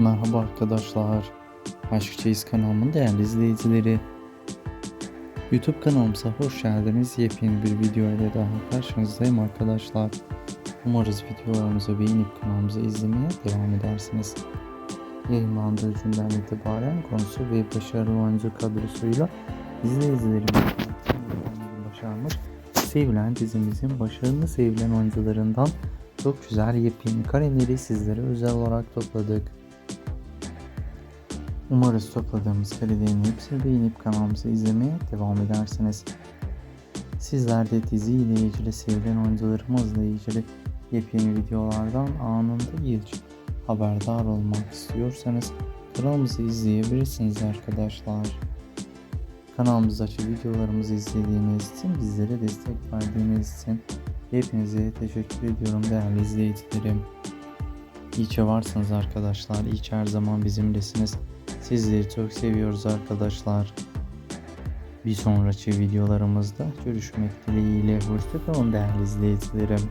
Merhaba arkadaşlar. Aşk Çeyiz kanalımın değerli izleyicileri. YouTube kanalımıza hoş geldiniz. Yepyeni bir video ile daha karşınızdayım arkadaşlar. Umarız videolarımızı beğenip kanalımızı izlemeye devam edersiniz. Yayınlandığı günden itibaren konusu ve başarılı oyuncu kadrosuyla izleyicilerimiz başarmış. Sevilen dizimizin başarılı sevilen oyuncularından çok güzel yepyeni kareleri sizlere özel olarak topladık. Umarız topladığımız karelerin hepsini beğenip kanalımızı izlemeye devam edersiniz. Sizler de dizi ile sevilen oyuncularımızla ilgili yepyeni videolardan anında ilk haberdar olmak istiyorsanız kanalımızı izleyebilirsiniz arkadaşlar. Kanalımızdaki videolarımızı izlediğiniz için, bizlere destek verdiğiniz için hepinize teşekkür ediyorum değerli izleyicilerim. İyi ki varsınız arkadaşlar. İyi ki her zaman bizimlesiniz. Sizleri çok seviyoruz arkadaşlar. Bir sonraki videolarımızda görüşmek dileğiyle. Hoşçakalın değerli izleyicilerim.